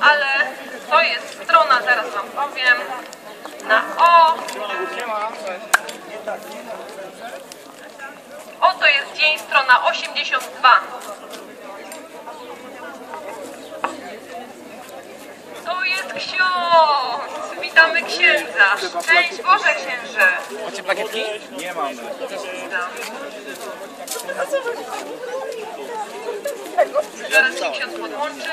ale to jest strona, zaraz wam powiem, na O. Oto jest dzień, strona 82. To jest ksiądz! Witamy księdza! Szczęść Boże księże! Macie plakietki? Nie mamy. Zaraz się ksiądz podłączy.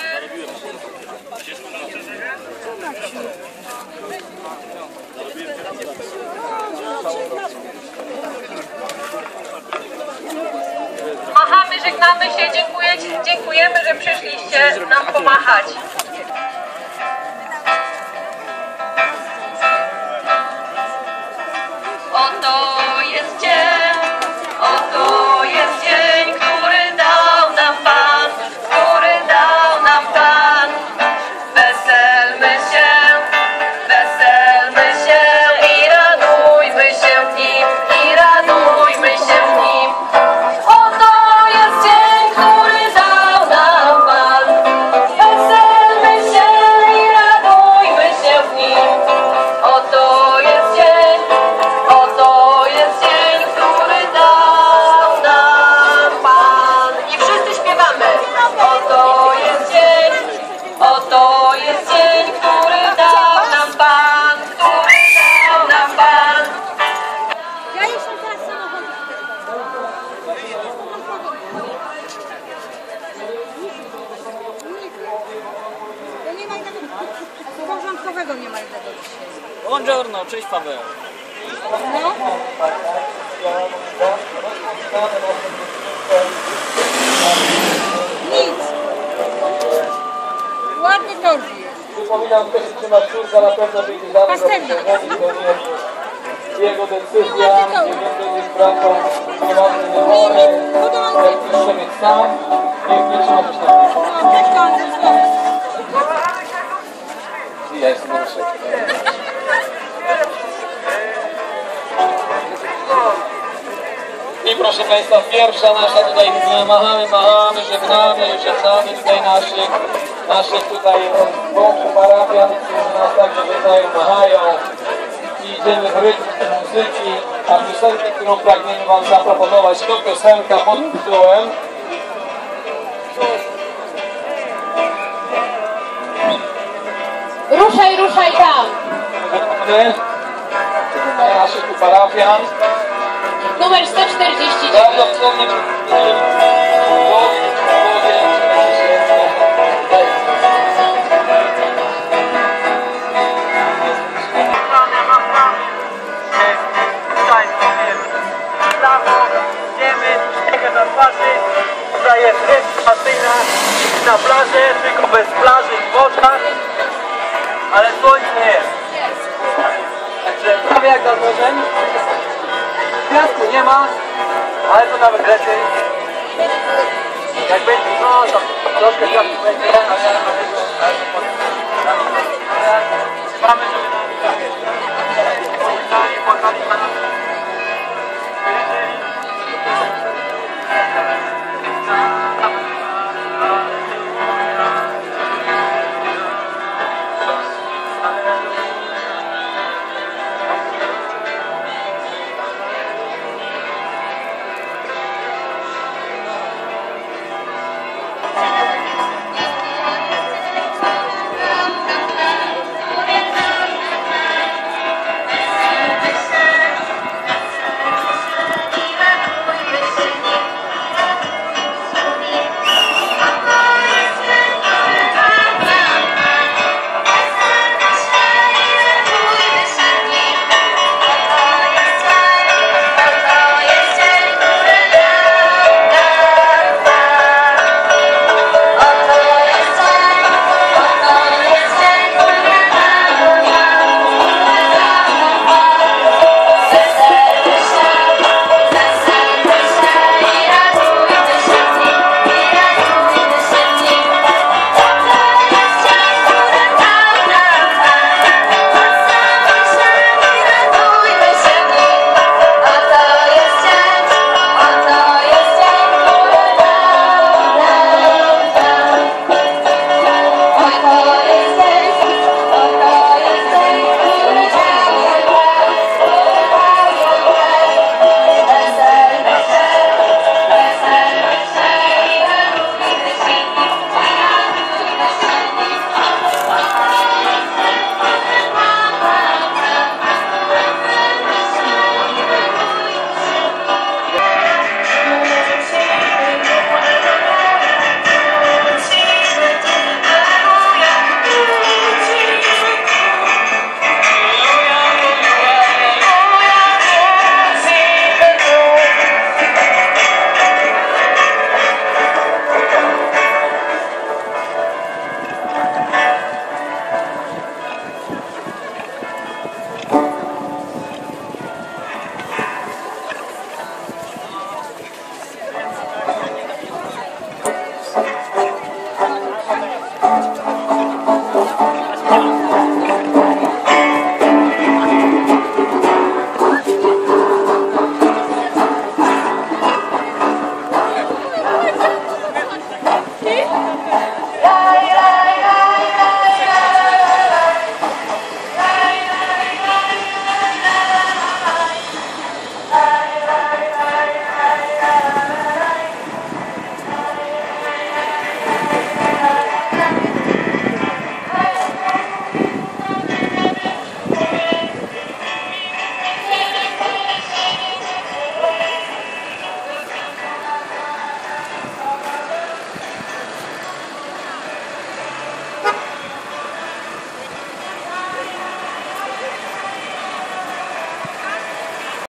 Machamy, żegnamy się, dziękuję, dziękujemy, że przyszliście nam pomachać. Porządkowego nie ma jednego dzisiaj. Buongiorno, cześć Paweł. No, nic. Ładny torbi jest. Przypominam, kto się trzyma kciuka, na pewno wyjdzie za mną Pasternak. to nie jego decyzja, nie będzie z bratą prowadzony wybory, jak pisze mieć sam, niech nie trzyma się na No, też to on ja jestem Ryszek. I proszę Państwa, pierwsza nasza tutaj machamy, machamy, żegnamy, żegnamy tutaj naszych, naszych tutaj bąków parafian, którzy nas także żegnają, machają. I idziemy w rytm muzyki, a piosenkę, którą pragniemy Wam zaproponować, to piosenka pod tytułem Ruszaj, ruszaj tam. Naszych tu parafian. Numer 149. Bardzo wspomnę, Tutaj sobie w prawo, idziemy, śniegę na twarzy. Tutaj jest rekreacyjna na plaży, tylko bez plaży i woda. Ale słońce jest. Także prawie jak nad morzem. Piasku nie ma, ale to nawet lepiej. Jak będzie, no to troszkę piasku będzie, ale ale- ale-